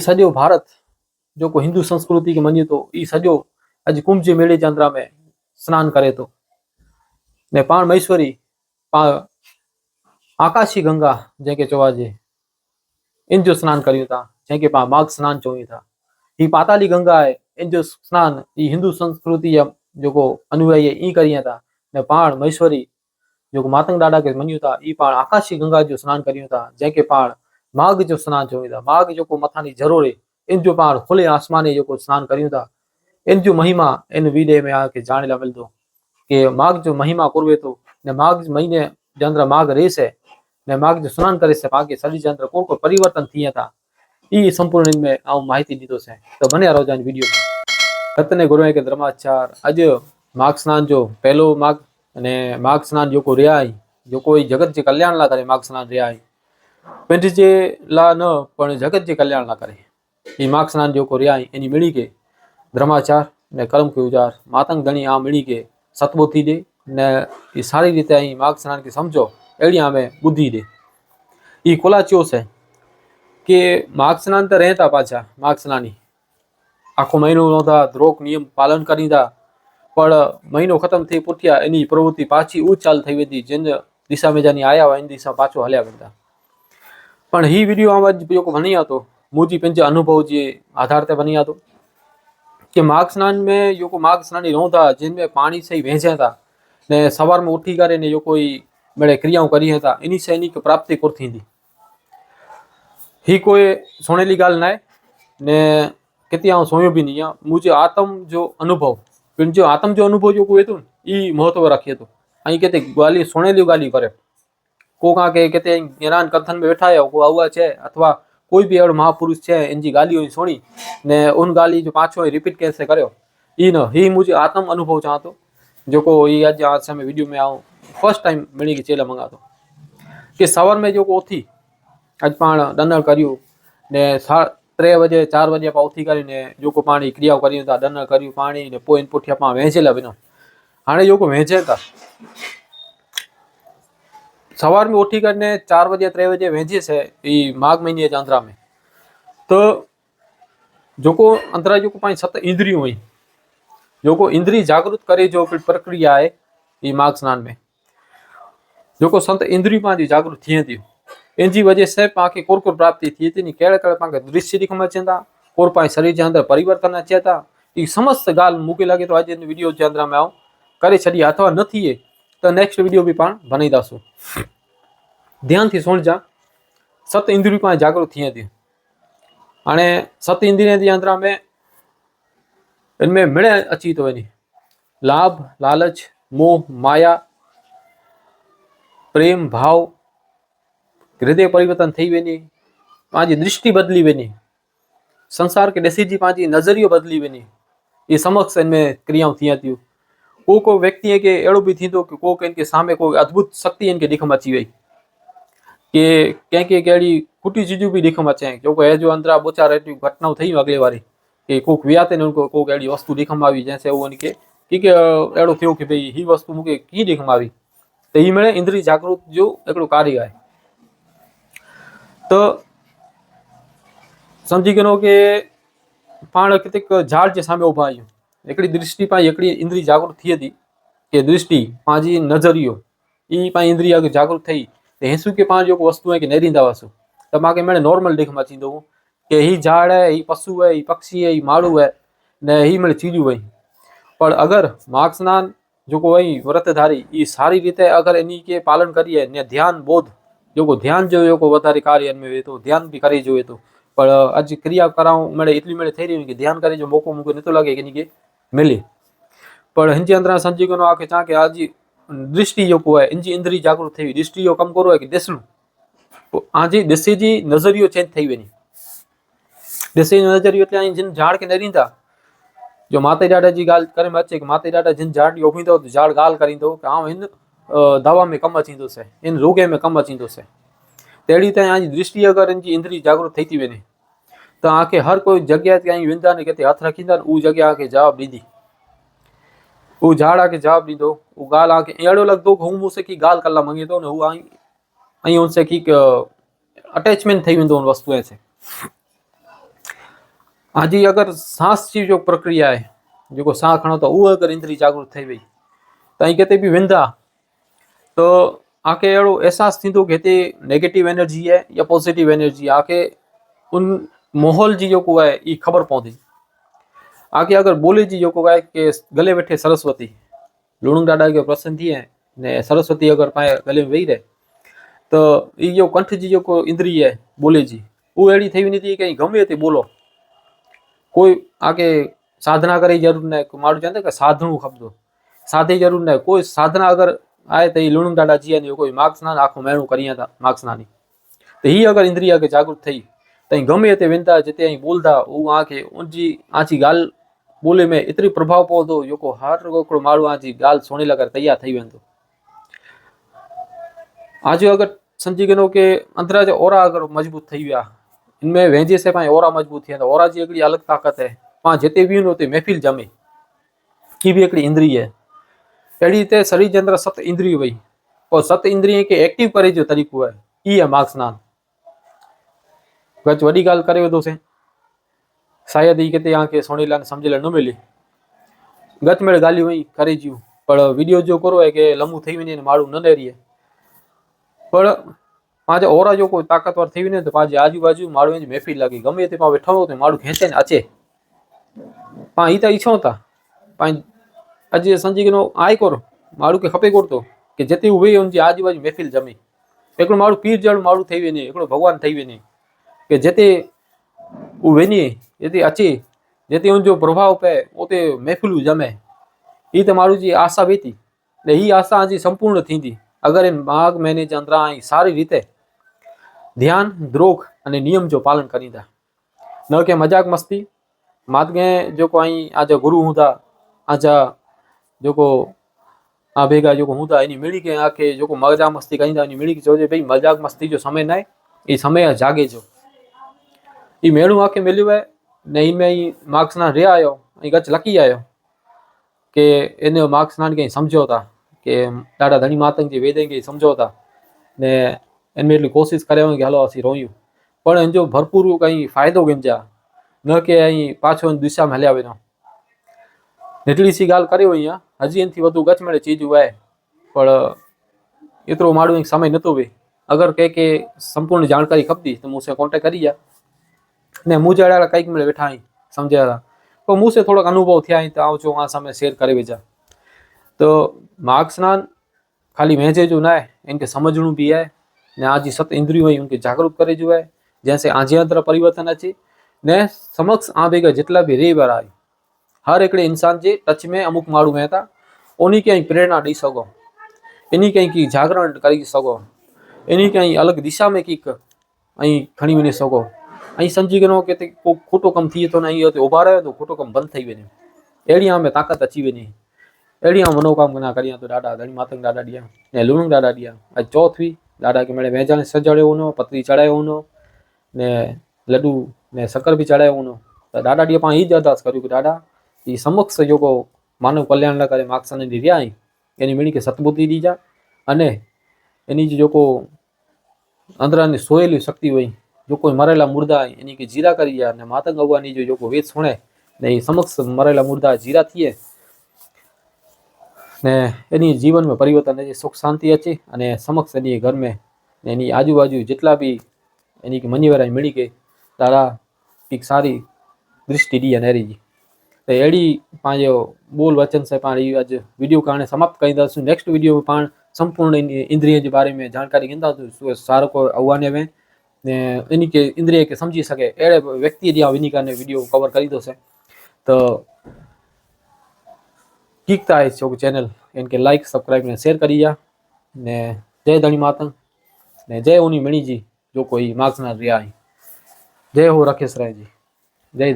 સજો ભારત, જો કોઈ હિન્દુ સંસ્કૃતિ કે માનીએ તો એ સજો આજે કુંભજી મેળે ચંદ્રા મેં સ્નાન કરે તો. ને પાણ મહેશ્વરી આકાશી ગંગા જે કે ચોવાજે ઇન્જો સ્નાન કર્યું તા જે કે પા માઘ સ્નાન ચોયું તા. એ પાતાલી ગંગા એ ઇન્જો સ્નાન એ હિન્દુ સંસ્કૃતિ જોકો અનુયાયી ઈ કર્યા તા. ને પાણ મહેશ્વરી, જો માતંગ દાડા કે મન્યું તા, ઈ પાણ આકાશી ગંગા જો સ્નાન કર્યું તા જે કે પાણ माघ जो सनानु चऊं था माघ जेको मथां ज़रूरु, इन जो पाण खुले आसमाने जेको सनानु करियूं था इन जो महिमा इन वीडियो में आके ॼाण लाइ मिलंदो कि माघ जो महिमा कुरवे थो, ने माघ महीने जे माघ रेस आहे ने माघ जो सनानु करे से पाके जे अंदरि को को परिवर्तन थिए था ई संपूर्ण इन में आउं माहिती ॾींदोसीं त बने रहो जान वीडियो में। रतने गुरुए के धर्माचार, अॼु माघ सनान जो पहलो माघ, अने माघ सनान जेको रिया आहे जेको ई जगत जे कल्याण लाइ करे माघ सनान रिया आहे ಪೆಂಡಿಜೆ ಲಾ ನ ಪಣ ಜಗತ್ કલ્યાણ ನ કરે. એ માર્ક્સના લોકો કોર્યા એની મેળી કે ધર્માચાર ને કર્મ કે ઉજાર, માતંગ ધણી આ મેળી કે સતબોથી દે ને એ સારી રીતે અહીં માર્ક્સના કે સમજો, એડી અમે બુદ્ધિ દે. એ કોલાચ્યો છે કે માર્ગ સ્નાન તો રહેતા પાછા માર્ક્સનાની આખો મહિનો નહોતા ધ્રોક નિયમ પાલન કરી દા પણ મહિનો ખતમ થઈ પૂટ્યા એની પ્રવૃત્તિ પાછી ઉચ્ચાલ થઈ હતી જેને દિશા મેજાની આયા હોય, એની દિશા પાછો હલ્યા કરતા. પણ ಈ ವಿಡಿಯೋ આમાં જ બની હતો મોજી પંચ અનુભવ જે આધાર તે બની હતો કે માઘ સ્નાન મેં યોકો માઘ સ્નાની નહોતા જેનમે પાણી સહી વહેંચ્યા હતા ને સવારમાં ઉઠી કરે ને કોઈ મેળે ક્રિયાઓ કરી હતા, એની સૈનિક પ્રાપ્તિ કરતી હતી હી કોઈ સોણેલી ગાલ નાય ને કેતી આવું સોયો બી નહીં. મુજે આતમ જો અનુભવ. પણ જો આતમ જો અનુભવ જો કોઈ હતું એ મહત્વ રાખી હતું અહીં કેતી ગાલી સોણેલી ગાલી કરે. કોકા કે કે તે જ્ઞાન કથન में बैठा है वो हुआ છે, અથવા કોઈ બી એવડ મહાપુરુષ છે એની ગાલીઓ સોણી, ને ઉન ગાલી જો પાછો રિપીટ કેસે કર્યો. ઈ ન હી મુજે આત્મ અનુભવ ચાહતો. जो को ये आज आज समय वीडियो में आओ फर्स्ट टाइम मिली की चेला मंगातो કે સવાર મેં જો કોથી આજ પણ ડનર કર્યું, ને ત્રણ વાગે ચાર વાગે પાઉથી કરીને જોકો પાણી ક્રિયાઓ કરી હતા ડનર કર્યું, પાણી ને પોઈન પોઠિયામાં વહેંચેલા બનો હાણે જોકો વહેંચે હતા. सवार में उठी कर चार बजे, त्रे बजे वेजे से माघ महीने के अंतरा में। तो जो को अंतरा जो को पाई सत इंद्री हुई। जो को इंद्री जागृत करे, जो प्रक्रिया है ये माघ स्नान में। जो को संत इंद्री पाजी जागृत थिए थी। इन वजह से पा के कोर कोर प्राप्ति थी थी, नी केड़े केड़े पा के दृश्य दिख में चंदा, कोर पाई शरीर जंदर परिवर्तन अचे था ये समस्त गाल मुके लगे तो आज इन वीडियो जंदरा में आओ करे छड़ी अथवा न थिए તો નેક્સ્ટ વીડિયો બી પણ બનાવી દઉં ધ્યાનથી સોણજા સત ઇન્દ્રિયમાં જાગૃત થઈ હતી અને સત ઇન્દ્રિયથી અંદર અમે એમને મળે અચી તો એની લાભ, લાલચ, મોહ, માયા, પ્રેમ, ભાવ, હૃદય પરિવર્તન થઈ વેની પાંજી દૃષ્ટિ બદલી વેની સંસાર કે ડેસીજી પાંજી નજરિયો બદલી વેની એ સમક્ષ એમને ક્રિયાઓ થયા થયું को को व्यक्ति है के अड़ो भी थी तो कि को के इनके सामने को अद्भुत शक्ति इनके दिखम अची वही कि कंहिंखे कहिड़ी खुटी चीजूं बि ॾिखम जो जेको हैजो अंदरां ॿ चारि अहिड़ियूं घटनाऊं थियूं अगले बारी के कोक विया ते न कोक अहिड़ी वस्तु ॾिखम आई जैसे वो इनके, कि के अहिड़ो थियो की भाई ही वस्तु मुके की ॾिखम आई तो ही मिड़े इंद्री जागृत जो एकड़ो कार्य है तो समझी गनो के पाण कितिक झाड़ के सामने उभा आहियूं एक दृष्टि इंद्री जागृत थी थी कि दृष्टि पाँच नजरियो ई पा इंद्री अगर जागृत थी तो हेसू के पाँच जो वस्तु है कि नींदा वसु तो मैं मैंने नॉर्मल देख में चीन कि हि झाड़ है हि पशु है हि पक्षी है हि माड़ू है ने हि मेरे चीजू वही पर अगर मार्क्सनान जो को वही व्रतधारी ये सारी रीते अगर इन के पालन करिए ने ध्यान बोध जो को ध्यान जो जो को वधारे कार्य में वे तो ध्यान भी करे जो तो पर अज क्रिया कराऊ मेरे इतनी मेरे थे रही कि ध्यान करे जो मौको मुको नहीं तो लगे कि नहीं મેલી. પણ હંજી અંતરા સંજીગનો આખે ચાકે આજી દૃષ્ટિયોગ હોય હંજી ઇન્દ્રી જાગૃત થઈ દૃષ્ટિયોગ કમ કરો કે દેશનું આજી દેશીજી નજરિયો ચેન્જ થઈ વેની દેશી નજરિયો એટલે અહીં જેને ઝાડ કે નરીંતા જો માતા દાદાજી ગાલ કરે મેં કે માતા દાદા જેને ઝાડ યોગી તો ઝાડ ગાલ કરી દો કે આમ હિન દવા મેં કમ અચીંદો છે. ઇન રોગે મેં કમ અચીંદો છે. તેડી ત્યાં આજી દૃષ્ટિયોગ અને ઇન્દ્રી જાગૃત થઈ હતી વેની त तव्हांखे हर कोई जॻह ते आई वेंदा ने किथे हथु रखींदा उहा जॻह तव्हांखे जवाबु ॾींदी उहो झाड़ तव्हांखे जवाबु ॾींदो उहो ॻाल्हि तव्हांखे अहिड़ो लॻंदो की हू मूंसे की ॻाल्हि करण लाइ मङे थो न हू ऐं उनसे की अटैचमेंट થઈ वेंदो उन वस्तुअ से आजी अगर सांस जी जो प्रक्रिया है जेको साह खणो था उहा अगरि इंद्री जागृत થઈ वई त અહીં किथे बि वेंदा त आके अहिड़ो अहसासु थींदो कि हिते नेगेटिव एनर्जी आहे या पॉज़िटिव एनर्जी आहे आके उन માહોલ जी जेको आहे એ ખબર પહોંચી. આખી આગળ બોલી जी जेको आहे કે ગલે બેઠે સરસ્વતી. લુણુંગ ડાડા जो પ્રસન્ન थिए ને સરસ્વતી અગર પાએ ગલે में वेही रहे તો એ જો કંઠ जी जेको इंद्री आहे બોલી जी ઉ એડી થઈ નથી કે ગમે તે બોલો. કોઈ આકે સાધના કરી જરૂર ન મારું જાણે કે સાધણું શબ્દો. સાધી જરૂર ન કોઈ સાધના અગર આય તો એ લુણુંગ ડાડા જીયા કોઈ માર્ક્સ ના આખું મેણું કર્યા હતા માર્ક્સ નાની તો એ અગર ઇન્દ્રિય કે જાગૃત થઈ तई गमे ते वेंदा जिते आई ॿोलदा उहो आंखे उनजी आंजी ॻाल्हि ॿोली में एतिरी प्रभाव पवंदो जो हर रोकड़ो मारू आंजी गाल सुणी लाइ तैयार थी वो आज अगर समझी वञो कि अंदरा जा ओरा अगर मज़बूत थी वह इनमें वेंजे से पाण ओरा मज़बूत थी तो ओरा की हिकिड़ी अलॻि ताक़त है पा जिते भी वञूं उते महफ़िल जमे, ही भी एक इंद्री है। अड़ी रीते शरीर के अंदर सत इंद्री वही और सत इंद्री के एक्टिव करे जो तरीक़ो है ये है माघ सनानु કદાચ વॾी ॻाल्हि करे वेठो से शायदि ही किथे या कंहिं सोनीलाल सम्झियल न मिली गतमेड़ ॻाल्हियूं हुई करे जूं पर वीडियो जो करो आहे की लम्बू थी वञे माण्हू न नेरीए पर पंहिंजा ओरा जो कोई ताक़तवर थी वञे त पंहिंजे आजूबाजू माण्हुनि जी महफ़िल लॻे गમે हिते पाण वेठो हुओ त माण्हू खेचे न अचे पाण ही त इच्छूं था पाण अॼु संजीगनो आहे कोन माण्हू खे खपे कोन थो की जिते उहे हुनजी आजूबाजू महफ़िल जमे हिकिड़ो माण्हू पीर जहिड़ो माण्हू ठही वञे हिकिड़ो भॻवानु ठही वञे કે જેથી વેની, જેથી અચી, જેથી ઊંજો પ્રભાવ પે ઓતે મહેફિલું જમે. એ તમારું જે આશા વીતી, ને એ આશા હજી સંપૂર્ણ થીંદી અગર એ માઘ મહિને જે અંદર અહીં સારી રીતે ધ્યાન દ્રોગ અને નિયમ જો પાલન કરી દા. ન કે મજાક મસ્તી માદગે જો કો અહીં આજે ગુરુ હું તા આજા જો કો આ ભેગા જો હું તા એની મેળી કે આખે જો મજાક મસ્તી કરી દા, એની મેળી કે જોજે ભાઈ મજાક મસ્તી જો સમય નાય એ સમય જાગે જો. એ મેળું આખે મેલ્યું હોય ને એમાં અહીં માર્ક્સના રે આવ્યો અહીં કચ્છ લકી આવ્યો કે એને માર્ક્સના કંઈ સમજાવતા કે દાદા ધણી માતંગજી વેદંગી સમજાવતા ને એમને એટલી કોશિશ કર્યા કે હાલો આથી રોયું. પણ એમ જો ભરપૂર કંઈ ફાયદો ગમજ્યા ન કે અહીં પાછો દિશામાં હલ્યા આવેનો એટલી સી ગાલ કર્યો અહીંયા, હજી એનાથી વધુ ગચમેળે ચીજ હોય, પણ એટલો મારું સમય નહોતો ભાઈ. અગર કે કે સંપૂર્ણ જાણકારી ખપતી, તો હું કોન્ટેક્ટ કરી ગયા. ને મુજાડાળા કંઈક મળે બેઠા અહીં, સમજાયા પણ મુસે થોડોક અનુભવ થયા અહીં, તો આવજો આ સામે શેર કરી બીજા. તો માર્ક્સના ખાલી વહેંચે જો ના એમ કે સમજણું બી આય ને આ જે સત ઇન્દ્રિયો હોય એમને જાગૃત કરી જોવાય, જ્યાં સે આંજ્યાંતર પરિવર્તન છે, ને સમક્ષ આ ભેગા જેટલા બી રેબર આવી હર એકડે ઇન્સાન જે ટચ મેં અમુક માળું હતા, ઓની ક્યાંય પ્રેરણા દઈ શકો, એની ક્યાંય જાગરણ કરી શકો, એની ક્યાંય અલગ દિશામાં કંઈક અહીં ઘણી બની શકો. અહીં સમજી ગયો કે કોઈ ખોટો કમ થઈએ તો અહીં તો ઊભા રહે તો ખોટો કમ બંધ થઈ નહીં એડિયા અમે તાકાત અચીવે નહીં. એડિયા મનોકામ ના કર્યા તો દાડા ધણી માતંગ દાડા ડિયા, ને લુણું દાડા ડિયા. આ ચોથવી દાડા કે મેળે વેંજાને સજાડ્યો નો પતરી ચડાયો નો ને લડુ ને શક્કર બી ચડાયો નો તો દાડા ડિયા પણ એ જ અરદાસ કર્યું કે દાડા એ સમક્ષ યોગો માનવ કલ્યાણ કરે માગસાને રહ્યા એની મેળી કે સતબુદ્ધિ દીજા અને એની જે લોકો અંદરાની સોયેલી શક્તિ હોય. જો કોઈ મરેલા મુર્દા એની કે જીરા કરીએ અને માતંગ અવવાની જો લોકો વેચ સુણે ને એ સમક્ષ મરેલા મુર્દા જીરા થઈએ ને એની જીવનમાં પરિવર્તન એ સુખ શાંતિ અચે અને સમક્ષ એની ઘરમાં એની આજુબાજુ જેટલા બી એની કે મનીવરાય મળી ગઈ તારા એક સારી દૃષ્ટિ દી અને હરીજી. તો એડી પાંજે બોલ વચન સે પાણ આજ વિડિયો કારણે સમાપ્ત કરી દઉં છું. નેક્સ્ટ વિડિયો પાણ સંપૂર્ણ ઇન્દ્રિય જે બારે મેં જાણકારી ગીંदा છું સારો કો આવવાને મેં એની કે ઇન્દ્રિય કે સમજી શકે. એડે વ્યક્તિએ જે આ વિનિકાને વીડિયો કવર કરી દો છે. તો કીકતા એ છો ચેનલ એને કે લાઈક સબસ્ક્રાઈબ ને શેર કરી જા. ને જય ધણી માતા. ને જય ઉની મણીજી, જો કોઈ માર્ક્સ ના રહ્યા જય હો રાકેશ રાયજી જય